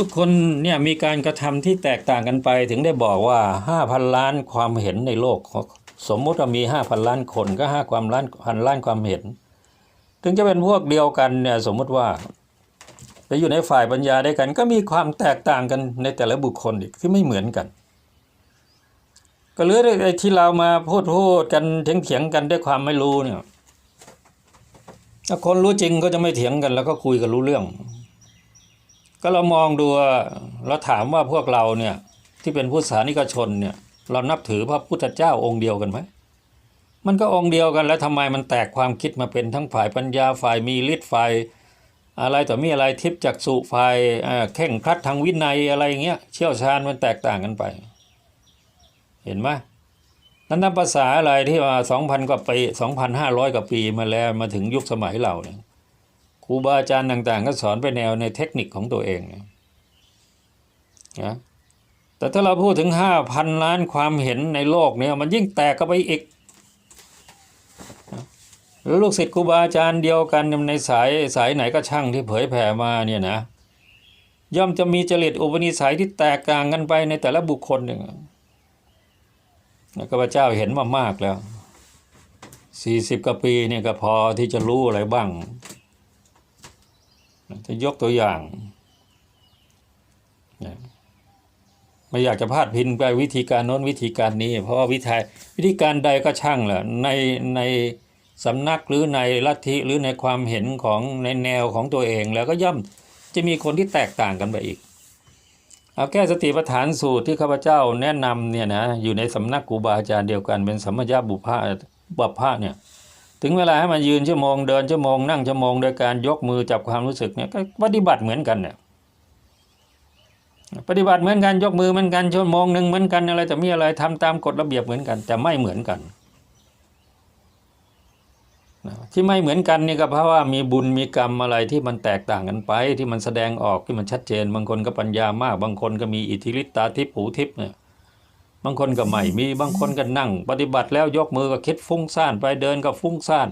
ทุกคนเนี่ยมีการกระทำที่แตกต่างกันไปถึงได้บอกว่าห้าพันล้านความเห็นในโลก สมมุติว่ามีห้าพันล้านคนก็ห้าความล้านพันล้านความเห็น ถึงจะเป็นพวกเดียวกันเนี่ยสมมุติว่าไปอยู่ในฝ่ายปัญญาได้กัน ก็มีความแตกต่างกันในแต่ละบุคคลอีกที่ไม่เหมือนกัน ก็เหลือไอ้ที่เรามาพูดพูดกันเถียงเถียงกันด้วยความไม่รู้เนี่ยถ้าคนรู้จริงก็จะไม่เถียงกันแล้วก็คุยกันรู้เรื่อง ก็เรามองดูเราถามว่าพวกเราเนี่ยที่เป็นผู้สานิกชนเนี่ยเรานับถือพระพุทธเจ้าองค์เดียวกันไหมมันก็องค์เดียวกันแล้วทำไมมันแตกความคิดมาเป็นทั้งฝ่ายปัญญาฝ่ายมีฤทธิ์ฝ่ายอะไรต่อมีอะไรทิพยจักสุฝ่ายเอ่อเข่งครัดทางวินัยอะไรอย่างเงี้ยเชี่ยวชาญมันแตกต่างกันไป เห็นไหมนั้นนับภาษาอะไรที่ว่าสองพันกว่าปีสองพันห้าร้อยกว่าปีมาแล้วมาถึงยุคสมัยเราเนี่ย รูบาอาจารย์ต่างๆ ก็สอนไปแนวในเทคนิคของตัวเองนะนะแต่ถ้าเราพูดถึงห้าพันล้านความเห็นในโลกเนี่ยมันยิ่งแตกก็ไปอีกนะแล้วลูกศิษย์ครูบาอาจารย์เดียวกันในสายสายไหนก็ช่างที่เผยแผ่มาเนี่ยนะย่อมจะมีจริตอุปนิสัยที่แตกต่างกันไปในแต่ละบุคคลหนึ่งแล้วข้าพเจ้าเห็นมามากแล้วสี่สิบกว่าปีเนี่ยก็พอที่จะรู้อะไรบ้าง จะยกตัวอย่างไม่อยากจะพาดพินไปวิธีการโน้นวิธีการนี้ เพราะว่าวิธีวิธีการใดก็ช่างแหละในในสำนักหรือในลัทธิหรือในความเห็นของในแนวของตัวเองแล้วก็ย่อมจะมีคนที่แตกต่างกันไปอีก เอาแก้สติปัฏฐานสูตรที่ข้าพเจ้าแนะนำเนี่ยนะอยู่ในสำนักครูบาอาจารย์เดียวกันเป็นสัมมยาบุพะบัพพะเนี่ย ถึงเวลาให้มันยืนชั่วโมงเดินชั่วโมงนั่งชั่วโมงโดยการยกมือจับความรู้สึกเนี่ยก็ปฏิบัติเหมือนกันเนี่ยปฏิบัติเหมือนกันยกมือเหมือนกันชั่วโมงหนึ่งเหมือนกันอะไรแต่มีอะไรทำตามกฎระเบียบเหมือนกัน แต่ไม่เหมือนกันที่ไม่เหมือนกันนี่ก็เพราะว่ามีบุญมีกรรมอะไรที่มันแตกต่างกันไป ที่มันแสดงออกที่มันชัดเจน บางคนก็ปัญญามาก บางคนก็มีอิทธิฤทธิตาทิพย์หูทิพย์เนี่ย บางคนก็ไม่มีบางคนก็นั่ง ปฏิบัติแล้วยกมือก็คิดฟุ้งซ่านไปเดินก็ฟุ้งซ่าน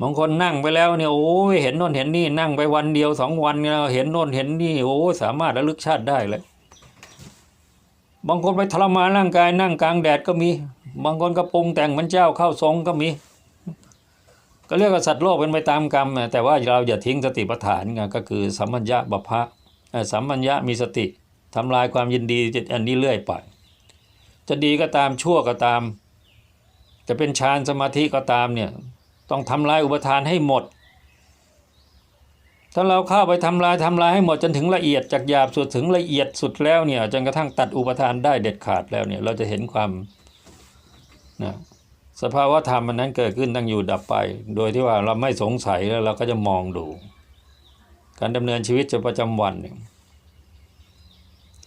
บางคนนั่งไปแล้วเนี่ยโอ้ยเห็นโน่นเห็นนี่นั่งไปวันเดียวสองวันเนี่ยเห็นโน่นเห็นนี่โอ้ยสามารถระลึกชาติได้เลยบางคนไปทรมานร่างกายนั่งกลางแดดก็มี บางคนก็ปรุงแต่งมันเจ้าเข้าทรงก็มี ก็เรียกว่าสัตว์โลกเป็นไปตามกรรม แต่ว่าเราอย่าทิ้งสติปัฏฐานก็คือสัมมัญญะบัพพะสัมมัญญะมีสติทำลายความยินดีอันนี้เรื่อยไป จะดีก็ตามชั่วก็ตาม จะเป็นฌานสมาธิก็ตามเนี่ยต้องทำลายอุปทานให้หมด ถ้าเราเข้าไปทำลายทำลายให้หมดจนถึงละเอียดจากหยาบสุดถึงละเอียดสุดแล้วเนี่ยจนกระทั่งตัดอุปทานได้เด็ดขาดแล้วเนี่ยเราจะเห็นความนะสภาวะธรรมมันนั้นเกิดขึ้นตั้งอยู่ดับไป โดยที่ว่าเราไม่สงสัยแล้วเราก็จะมองดู การดำเนินชีวิตประจำวันเนี่ย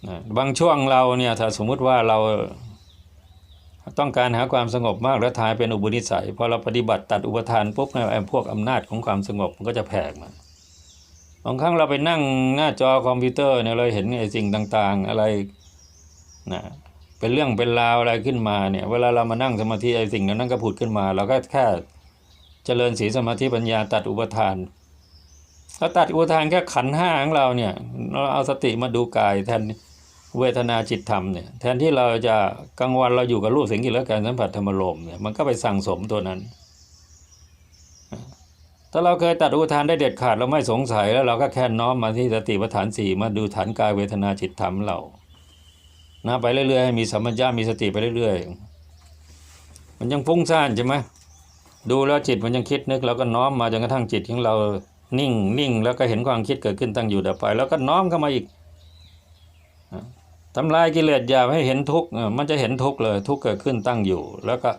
นะบางช่วงเราเนี่ยถ้าสมมุติว่าเรา ต้องการหาความสงบมากแล้วทายเป็นอุปนิสัยพอเราปฏิบัติตัดอุปทานปุ๊บไอ้พวกอำนาจของความสงบมันก็จะแผ่มาบางครั้งเราไปนั่งหน้าจอคอมพิวเตอร์เนี่ยเราเห็นไอ้สิ่งต่างๆ อะไรนะเป็นเรื่องเป็นราวอะไรขึ้นมาเนี่ยเวลาเรามานั่งสมาธิไอ้สิ่งนั้นก็ผุดขึ้นมา เราก็แค่เจริญศีลสมาธิปัญญาตัดอุปทานเราตัดอุปทานแค่ขันห้าของเราเนี่ยเราเอาสติมาดูกายแทน เวทนาจิตธรรมเนี่ยแทนที่เราจะกลางวันเราอยู่กับรูปเสียงกลิ่นและการสัมผัสธรรมารมเนี่ยมันก็ไปสั่งสมตัวนั้น ถ้าเราเคยตัดอุทานได้เด็ดขาดเราไม่สงสัยแล้วเราก็แค่น้อมมาที่สติปัฏฐานสี่มาดูฐานกายเวทนาจิตธรรมเรานะไปเรื่อยๆให้มีสัมมัญญามีสติไปเรื่อยๆ มันยังฟุ้งซ่านใช่ไหมดูแล้วจิตมันยังคิดนึกเราก็น้อมมาจนกระทั่งจิตของเรานิ่งนิ่งแล้วก็เห็นความคิดเกิดขึ้นตั้งอยู่ดับไป แล้วก็น้อมเข้ามาอีก ทำลายกิเลสอย่าให้เห็นทุกข์มันจะเห็นทุกข์เลยทุกข์เกิดขึ้นตั้งอยู่ แล้วก็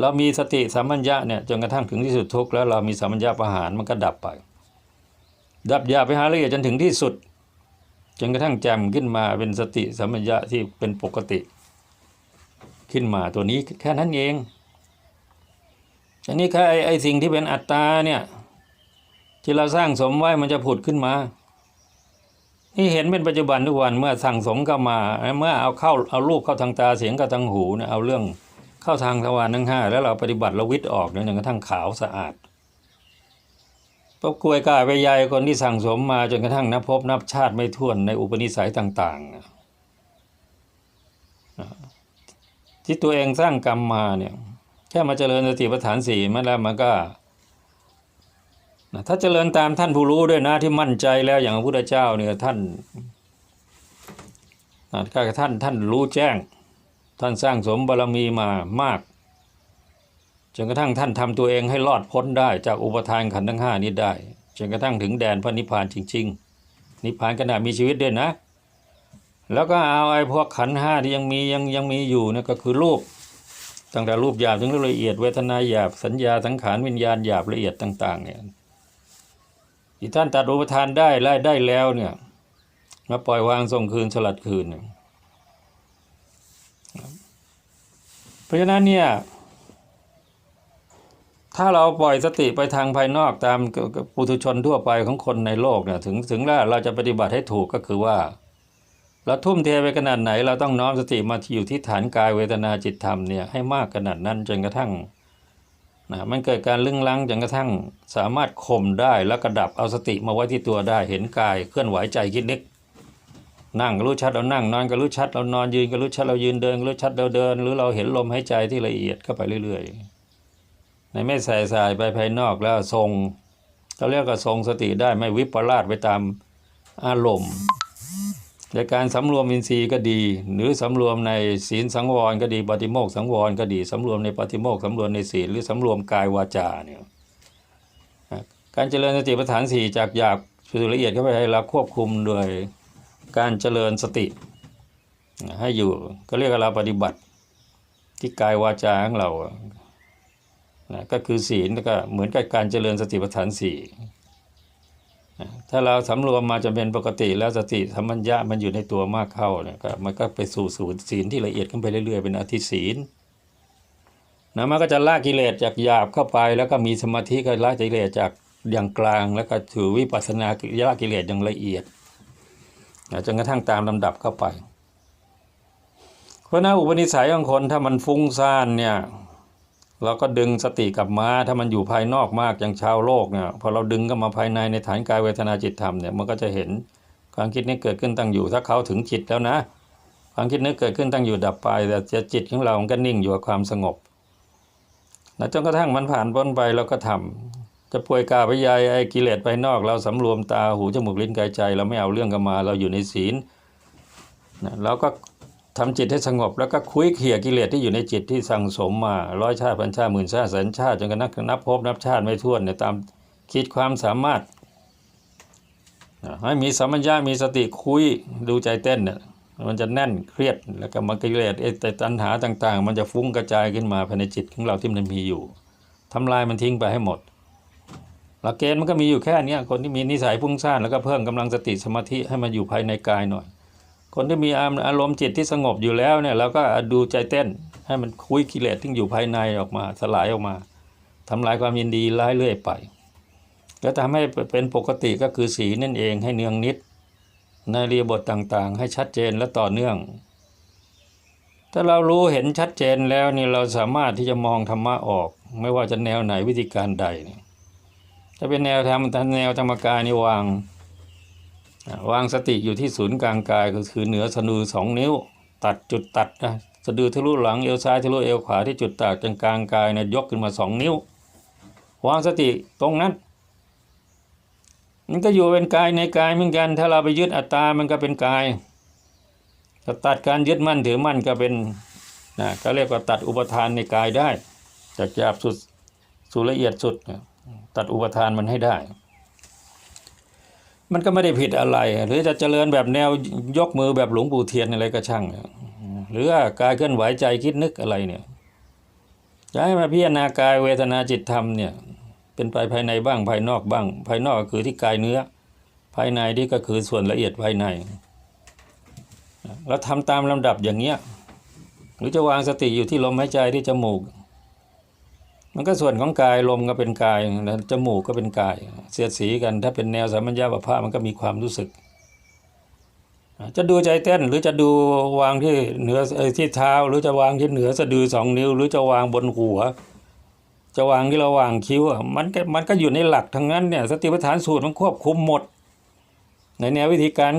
เรามีสติสัมปัญญะเนี่ยจนกระทั่งถึงที่สุดทุกข์แล้วเรามีสัมปัญญะประหารมันก็ดับไป ดับอย่าไปหาละเอียดจนถึงที่สุด จนกระทั่งแจ่มขึ้นมาเป็นสติสัมปัญญะที่เป็นปกติ ขึ้นมาตัวนี้แค่นั้นเองอันนี้แค่ไอไอ้สิ่งที่เป็นอัตตาเนี่ยที่เราสร้างสมไว้มันจะผุดขึ้นมา นี่เห็นเป็นปัจจุบันทุกวันเมื่อสั่งสมเข้ามาเมื่อเอาเข้าเอารูปเข้าทางตาเสียงกับทางหูเนี่ยเอาเรื่องเข้าทางทวารทั้งห้าแล้วเราปฏิบัติเราวิตออกเนี่ยจนกระทั่งขาวสะอาดพบกวยกายไปยายคนที่สั่งสมมาจนกระทั่งนับพบนับชาติไม่ถ้วนในอุปนิสัยต่างๆที่ตัวเองสร้างกรรมมาเนี่ยแค่มาเจริญสติปัฏฐานสี่มันแล้วมันก็ นะถ้าเจริญตามท่านผู้รู้ด้วยนะที่มั่นใจแล้วอย่างพระพุทธเจ้าเนี่ยท่านนะก็ท่านท่านรู้แจ้ง ท่านสร้างสมบารมีมามากจนกระทั่งท่านทำตัวเองให้รอดพ้นได้จากอุปทานขันธ์ทั้งห้านี้ได้จนกระทั่งถึงแดนพระนิพพานจริง ๆ นิพพานขณะมีชีวิตด้วยนะ แล้วก็เอาไอ้พวกขันธ์ห้าที่ยังมียังยังมีอยู่เนี่ยก็คือรูปตั้งแต่รูปหยาบถึงละเอียดเวทนาหยาบสัญญาสังขารวิญญาณหยาบละเอียดต่าง ๆเนี่ย ที่ท่านตัดอุปทานได้ไล่ได้แล้วเนี่ยมาปล่อยวางส่งคืนสลัดคืนเนี่ยเพราะฉะนั้นเนี่ย ถ้าเราปล่อยสติไปทางภายนอกตามปุถุชนทั่วไปของคนในโลกเนี่ยถึงถึงแล้วเราจะปฏิบัติให้ถูกก็คือว่า เราทุ่มเทไปขนาดไหน เราต้องน้อมสติมาอยู่ที่ฐานกายเวทนาจิตธรรมเนี่ยให้มากขนาดนั้นจนกระทั่ง นะมันเกิดการลึงลังจนกระทั่งสามารถข่มได้แล้วกระดับเอาสติมาไว้ที่ตัวได้เห็นกายเคลื่อนไหวใจคิดนึกนั่งก็รู้ชัดเรานั่งนอนก็รู้ชัดเรานอนยืนก็รู้ชัดเรายืนเดินก็รู้ชัดเราเดิน หรือเราเห็นลมหายใจที่ละเอียดเข้าไปเรื่อยๆในไม่ใส่สายไปภายนอกแล้วทรงเขาเรียกว่าทรงสติได้ไม่วิปลาสไปตามอารมณ์ ในการสำรวมอินทรีย์ก็ดี หรือสำรวมในศีลสังวรก็ดีปฏิโมกสังวรก็ดีสำรวมในปฏิโมกสำรวมในศีลหรือสำรวมกายวาจาเนี่ยการเจริญสติปัฏฐานสี่จากหยาบสู่ละเอียดเข้าไปให้เราควบคุมโดยการเจริญสติ ให้อยู่ก็เรียกว่าเราปฏิบัติที่กายวาจาของเรานะก็คือศีลแล้วก็เหมือนกับการเจริญสติปัฏฐานสี่ ถ้าเราสำรวมมาจนเป็นปกติแล้วสติธรรมัญญะมันอยู่ในตัวมากเข้าเนี่ยก็มันก็ไปสู่สู่ศีลที่ละเอียดขึ้นไปเรื่อยๆ เป็นอธิศีลนะมันก็จะละกิเลสจากหยาบเข้าไป แล้วก็มีสมาธิก็ละกิเลสจากอย่างกลาง แล้วก็ถือวิปัสสนาละกิเลสอย่างละเอียดจนกระทั่งตามลำดับเข้าไป เพราะนั้นอุปนิสัยของคนถ้ามันฟุ้งซ่านเนี่ย เราก็ดึงสติกลับมา ถ้ามันอยู่ภายนอกมากอย่างชาวโลกเนี่ยพอเราดึงเข้ามาภายในในฐานกายเวทนาจิตธรรมเนี่ยมันก็จะเห็นความคิดนี้เกิดขึ้นตั้งอยู่ถ้าเขาถึงจิตแล้วนะ ความคิดนี้เกิดขึ้นตั้งอยู่ดับไป แต่จิตของเรามันก็นิ่งอยู่กับความสงบนะจนกระทั่งมันผ่านพ้นไปเราก็ทำจะป่วยกาพยายไอ้กิเลสภายนอก เราสำรวมตาหูจมูกลิ้นกายใจ เราไม่เอาเรื่องกันมา เราอยู่ในศีลนะเราก็ ทำจิตให้สงบ แล้วก็คุยเขี่ยกิเลสที่อยู่ในจิตที่สั่งสมมาร้อยชาติพันชาติหมื่นชาติแสนชาติจนกระทั่งนับพบนับชาติไม่ถ้วนเนี่ยตามคิดความสามารถให้มีสัมมัญญามีสติคุยดูใจเต้นเนี่ยมันจะแน่นเครียดแล้วก็มันกิเลสไอ้แต่ตัณหาต่าง ๆ มันจะฟุ้งกระจายขึ้นมาภายในจิตของเราที่มันมีอยู่ทำลายมันทิ้งไปให้หมดหลักเกณฑ์มันก็มีอยู่แค่นี้คนที่มีนิสัยฟุ้งซ่านแล้วก็เพิ่มกำลังสติสมาธิให้มันอยู่ภายในกายหน่อย คนที่มีอารมณ์จิตที่สงบอยู่แล้วเนี่ยเราก็ดูใจเต้น ให้มันคุยกิเลสที่อยู่ภายในออกมา สลายออกมาทำลายความยินดีร้ายเรื่อยไป ก็ทำให้เป็นปกติก็คือสีนั่นเองให้เนืองนิด ในเรียบทต่างๆ ให้ชัดเจนและต่อเนื่อง ถ้าเรารู้เห็นชัดเจนแล้วนี่เราสามารถที่จะมองธรรมะออก ไม่ว่าจะแนวไหนวิธีการใดเนี่ยถ้าเป็นแนวธรรมแนวธรรมกายนี่วาง วางสติอยู่ที่ศูนย์กลางกายก็คือเหนือสะดือสองนิ้ว ตัดจุดตัดนะสะดือทะลุหลังเอวซ้ายทะลุเอวขวาที่จุดตัดกลางกลางกายนี่ยยกขึ้นมาสองนิ้ว วางสติตรงนั้น มันก็อยู่เป็นกายในกายเหมือนกัน ถ้าเราไปยึดอัตตา มันก็เป็นกายถ้าตัดการยึดมั่นถือมั่นก็เป็นนะก็เรียกว่าตัดอุปทานในกายได้จากหยาบสุดสู่ละเอียดสุด ตัดอุปทานมันให้ได้ มันก็ไม่ได้ผิดอะไร หรือจะเจริญแบบแนวยกมือแบบหลวงปู่เทียนอะไรก็ช่าง หรือว่ากายเคลื่อนไหวใจคิดนึกอะไรเนี่ยจะให้มาพิจารณากายเวทนาจิตธรรมเนี่ยเป็นไปภายในบ้างภายนอกบ้าง ภายนอกก็คือที่กายเนื้อ ภายในที่ก็คือส่วนละเอียดภายในเราทำตามลำดับอย่างเงี้ยหรือจะวางสติอยู่ที่ลมหายใจที่จมูก มันก็ส่วนของกายลมก็เป็นกายแล้วจมูกก็เป็นกาย เสียดสีกัน ถ้าเป็นแนวสามัญญาประภามันก็มีความรู้สึก จะดูใจเต้นหรือจะดูวางที่เหนือที่เท้า หรือจะวางที่เหนือสะดือสองนิ้ว หรือจะวางบนหัว จะวางที่เราวางคิ้วมันก็มันก็อยู่ในหลักทั้งนั้นเนี่ยสติปัฏฐานสูตรมันควบคุมหมด ในแนววิธีการ